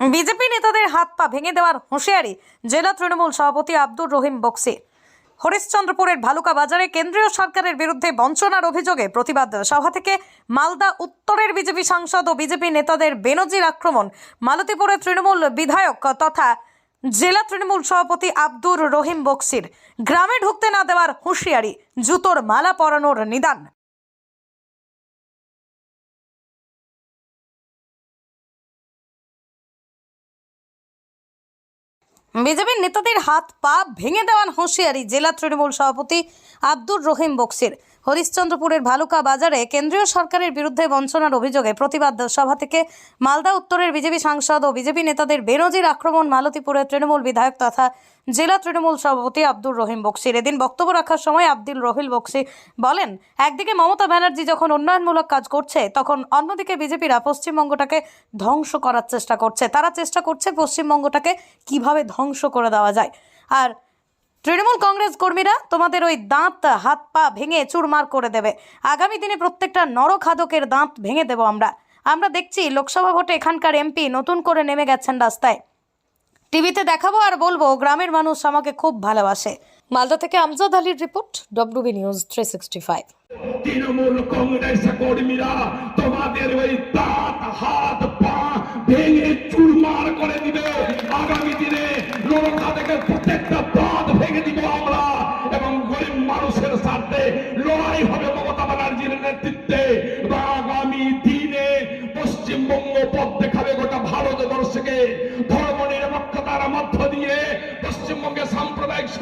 BJP নেতাদের হাত পা ভেঙে দেওয়ার হুঁশিয়ারি জেলা তৃণমূল সভাপতি আব্দুর রহিম বক্সি। হরিশ্চন্দ্রপুরের ভালুকা বাজারে কেন্দ্রীয় সরকারের বিরুদ্ধে বঞ্চনার অভিযোগে প্রতিবাদ সভা থেকে মালদা উত্তরের বিজেপি সাংসদ ও বিজেপি নেতাদের বেনজির আক্রমণ মালতীপুরের তৃণমূল বিধায়ক তথা জেলা তৃণমূল সভাপতি আব্দুর রহিম বক্সির। গ্রামে ঢুকতে না দেওয়ার হুঁশিয়ারি, জুতোর মালা পরানোর নিদান। বিজেপির নেতাদের হাত পা ভেঙে দেওয়ার হুঁশিয়ারি জেলা তৃণমূল সভাপতি আব্দুর রহিম বক্সির। হরিশ্চন্দ্রপুরের ভালুকা বাজারে কেন্দ্রীয় সরকারের বিরুদ্ধে বঞ্চনার অভিযোগে প্রতিবাদ সভা থেকে মালদা উত্তরের বিজেপি সাংসদ ও বিজেপি নেতাদের বেনজির আক্রমণ মালতীপুরের তৃণমূল বিধায়ক তথা জেলা তৃণমূল সভাপতি আব্দুর রহিম বক্সির এদিন বক্তব্য রাখার সময় আব্দুল রহিল বক্সি বলেন, একদিকে মমতা ব্যানার্জি যখন উন্নয়নমূলক কাজ করছে, তখন অন্যদিকে বিজেপিরা পশ্চিমবঙ্গটাকে ধ্বংস করার চেষ্টা করছে। তারা চেষ্টা করছে পশ্চিমবঙ্গটাকে কীভাবে ধ্বংস করে দেওয়া যায়। আর তৃণমূল কংগ্রেস কর্মীরা তোমাদের ওই দাঁত, হাত, পা ভেঙে চুরমার করে দেবে। আগামী দিনে প্রত্যেকটা নরখাদকের দাঁত ভেঙে দেব আমরা। আমরা দেখছি লোকসভা ভোটে এখানকার এমপি নতুন করে নেমে গেছেন রাস্তায়। টিভিতে দেখাবো আর বলব, গ্রামের মানুষ আমাকে খুব ভালোবাসে। মালদা থেকে আমজাদ আলীর report WB news three sixty five Trinamool Congress কর্মীরা তোমাদের ওই দাঁত, হাত, পা ভেঙে চুরমার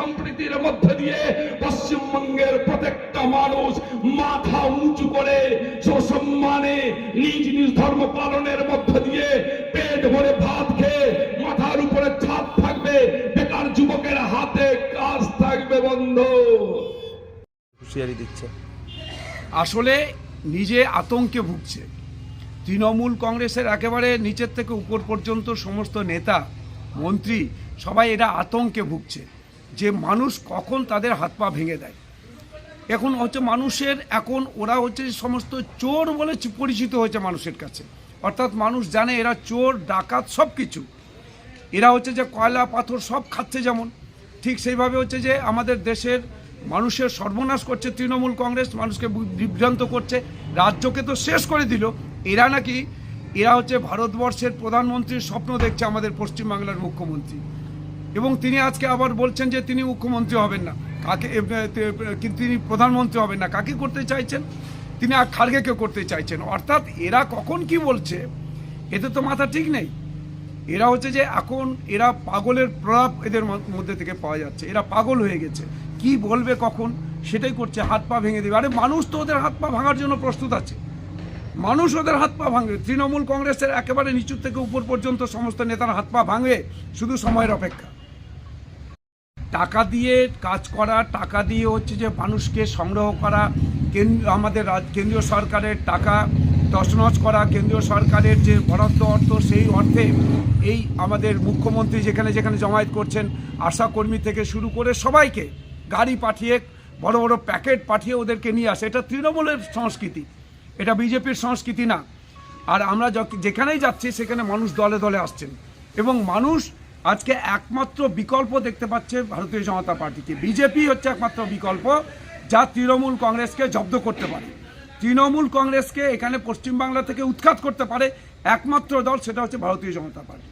সম্প্রীতির মধ্য দিয়ে পশ্চিমবঙ্গের প্রত্যেকটা মানুষ মাথা উঁচু করে সসম্মানে নিজ নিজ ধর্ম পালনের মধ্য দিয়ে পেট ভরে ভাত খেয়ে মাথার উপরে ছাদ থাকবে। বেকার যুবকের হাতে কাজ থাকবে বন্ধ। হুঁশিয়ারি দিচ্ছে। আসলে নিজে আতঙ্কে ভুগছে। তৃণমূল কংগ্রেসের একেবারে নিচের থেকে উপর পর্যন্ত সমস্ত নেতা মন্ত্রী সবাই এরা আতঙ্কে ভুগছে। যে মানুষ কখন তাদের হাত পা ভেঙে দেয়। এখন হচ্ছে মানুষের, এখন ওরা হচ্ছে সমস্ত চোর বলে পরিচিত হয়েছে মানুষের কাছে। অর্থাৎ মানুষ জানে এরা চোর, ডাকাত সব কিছু এরা হচ্ছে যে কয়লা, পাথর সব খাচ্ছে যেমন। ঠিক সেইভাবে হচ্ছে যে আমাদের দেশের মানুষের সর্বনাশ করছে তৃণমূল কংগ্রেস, মানুষকে বিভ্রান্ত করছে, রাজ্যকে তো শেষ করে দিল। এরা নাকি, এরা হচ্ছে ভারতবর্ষের প্রধানমন্ত্রীর স্বপ্ন দেখছে আমাদের পশ্চিমবাংলার মুখ্যমন্ত্রী। এবং তিনি আজকে আবার বলছেন যে তিনি মুখ্যমন্ত্রী হবেন না। কাকে কিন্তু তিনি প্রধানমন্ত্রী হবেন না। কাকে করতে চাইছেন? তিনি আর খার্গেকে করতে চাইছেন। অর্থাৎ এরা কখন কি বলছে, এতে তো মাথা ঠিক নেই। এরা হচ্ছে যে এখন এরা পাগলের প্রলাপ এদের মধ্যে থেকে পাওয়া যাচ্ছে। এরা পাগল হয়ে গেছে। কি বলবে কখন, সেটাই করছে, হাত পা ভেঙে দেবে। আরে মানুষ তো ওদের হাত পা ভাঙার জন্য প্রস্তুত আছে। মানুষ ওদের হাত পা ভাঙবে। তৃণমূল কংগ্রেসের একেবারে নিচু থেকে উপর পর্যন্ত সমস্ত নেতার হাত পা ভাঙবে শুধু সময়ের অপেক্ষা। টাকা দিয়ে কাজ করা, টাকা দিয়ে হচ্ছে যে মানুষকে সংগ্রহ করা কেন্দ্র আমাদের কেন্দ্রীয় সরকারের টাকা তছনছ করা, কেন্দ্রীয় সরকারের যে বরাদ্দ অর্থ সেই অর্থে এই আমাদের মুখ্যমন্ত্রী যেখানে যেখানে জমায়েত করছেন আশাকর্মী থেকে শুরু করে সবাইকে গাড়ি পাঠিয়ে, বড় বড় প্যাকেট পাঠিয়ে ওদেরকে নিয়ে আসে। এটা তৃণমূলের সংস্কৃতি। এটা বিজেপির সংস্কৃতি না। আর আমরা যখ- যেখানেই যাচ্ছি সেখানে মানুষ দলে দলে আসছেন। এবং মানুষ আজকে একমাত্র বিকল্প দেখতে পাচ্ছে ভারতীয় জনতা পার্টিকে। বিজেপি হচ্ছে একমাত্র বিকল্প, যা তৃণমূল কংগ্রেসকে জব্দ করতে পারে। তৃণমূল কংগ্রেসকে এখানে পশ্চিমবাংলা থেকে উৎখাত করতে পারে একমাত্র দল, সেটা হচ্ছে ভারতীয় জনতা পার্টি।